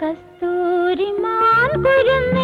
കസ്തൂരിമാൻ കുരുന്നേ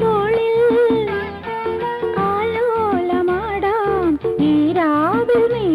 തോളിൽ ആലോലമാടാം. ഈ രാവിലെ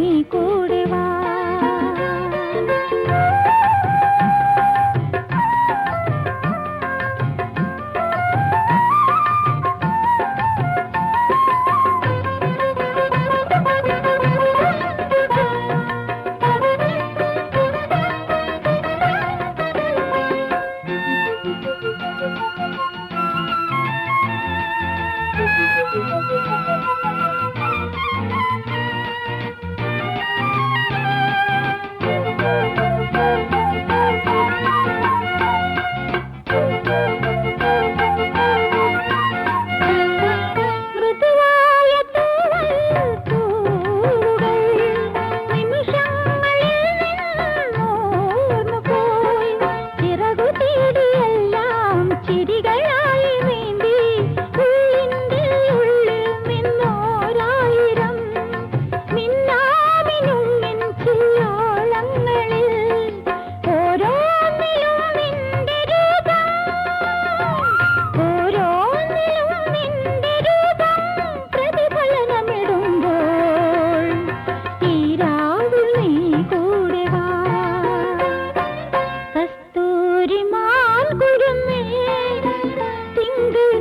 குறிமான் குழுமே திங்கள்